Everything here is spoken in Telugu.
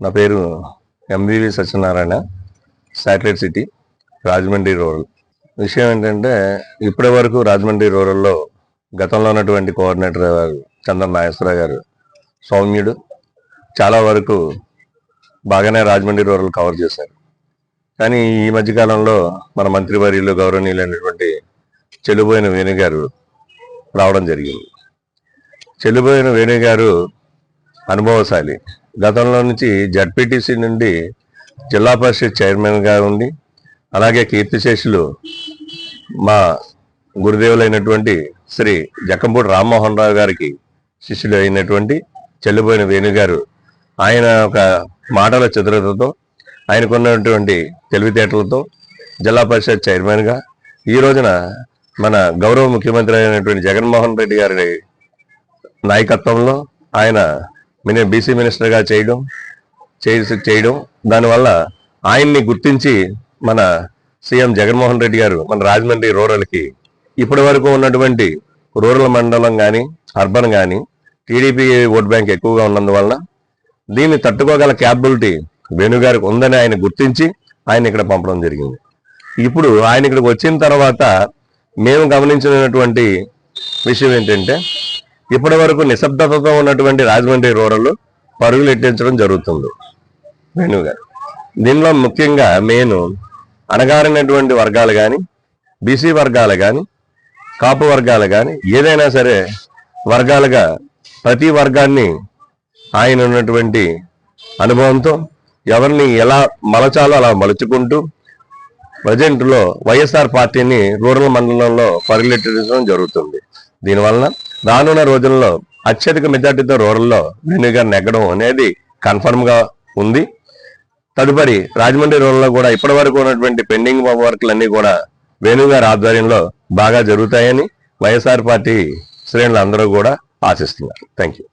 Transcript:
నా పేరు MVV Satyanarayana satellite city Rajahmundry rural. విషయం ఏంటంటే ఇప్పటి వరకు రాజమండ్రి రూరల్లో గతంలో ఉన్నటువంటి కోఆర్డినేటర్ గారు చందన్ నాగేశ్వరరావు గారు సౌమ్యుడు చాలా వరకు బాగానే రాజమండ్రి రూరల్ కవర్ చేశారు. కానీ ఈ మధ్యకాలంలో మన మంత్రివర్యులు గౌరవనీయులైనటువంటి చెల్లిపోయిన వేణు గారు రావడం జరిగింది. చెల్లిపోయిన వేణు గారు అనుభవశాలి. గతంలో నుంచి జడ్పీటీసీ నుండి జిల్లా పరిషత్ చైర్మన్గా ఉండి అలాగే కీర్తిశేషులు మా గురుదేవులైనటువంటి శ్రీ జక్కంపూడి రామ్మోహన్ రావు గారికి శిష్యులు అయినటువంటి చెల్లిపోయిన వేణుగారు ఆయన ఒక మాటల చతురతతో ఆయనకున్నటువంటి తెలివితేటలతో జిల్లా పరిషత్ చైర్మన్గా ఈ రోజున మన గౌరవ ముఖ్యమంత్రి అయినటువంటి జగన్మోహన్ రెడ్డి గారి నాయకత్వంలో ఆయన మిని బీసీ మినిస్టర్గా చేయడం చేసి చేయడం. దానివల్ల ఆయన్ని గుర్తించి మన సీఎం జగన్మోహన్ రెడ్డి గారు మన రాజమండ్రి రూరల్కి ఇప్పటి వరకు ఉన్నటువంటి రూరల్ మండలం కానీ అర్బన్ కానీ టీడీపీ ఓట్ బ్యాంక్ ఎక్కువగా ఉన్నందువలన దీన్ని తట్టుకోగల క్యాపబిలిటీ వేణుగారికి ఉందని ఆయన గుర్తించి ఆయన ఇక్కడ పంపడం జరిగింది. ఇప్పుడు ఆయన ఇక్కడికి వచ్చిన తర్వాత మేము గమనించినటువంటి విషయం ఏంటంటే ఇప్పటి వరకు నిశ్శబ్దతతో ఉన్నటువంటి రాజమండ్రి రూరల్ పరుగులు ఎట్టించడం జరుగుతుంది. వేణు గారు. దీనిలో ముఖ్యంగా మెయిన్ అణగారినటువంటి వర్గాలు కానీ బీసీ వర్గాలు కానీ కాపు వర్గాలు కానీ ఏదైనా సరే వర్గాలుగా ప్రతి వర్గాన్ని ఆయన ఉన్నటువంటి అనుభవంతో ఎవరిని ఎలా మలచాలో అలా మలుచుకుంటూ ప్రజెంట్లో వైఎస్ఆర్ పార్టీని రూరల్ మండలంలో పరిగెట్టించడం జరుగుతుంది. దీనివలన రానున్న రోజుల్లో అత్యధిక మెజార్టీతో రూరల్లో వేణు గారు నెగ్గడం అనేది కన్ఫర్మ్గా ఉంది. తదుపరి రాజమండ్రి రూరల్లో కూడా ఇప్పటి వరకు ఉన్నటువంటి పెండింగ్ వర్క్లన్నీ కూడా వేణుగారి ఆధ్వర్యంలో బాగా జరుగుతాయని వైఎస్ఆర్ పార్టీ శ్రేణులు అందరూ కూడా ఆశిస్తున్నారు. Thank you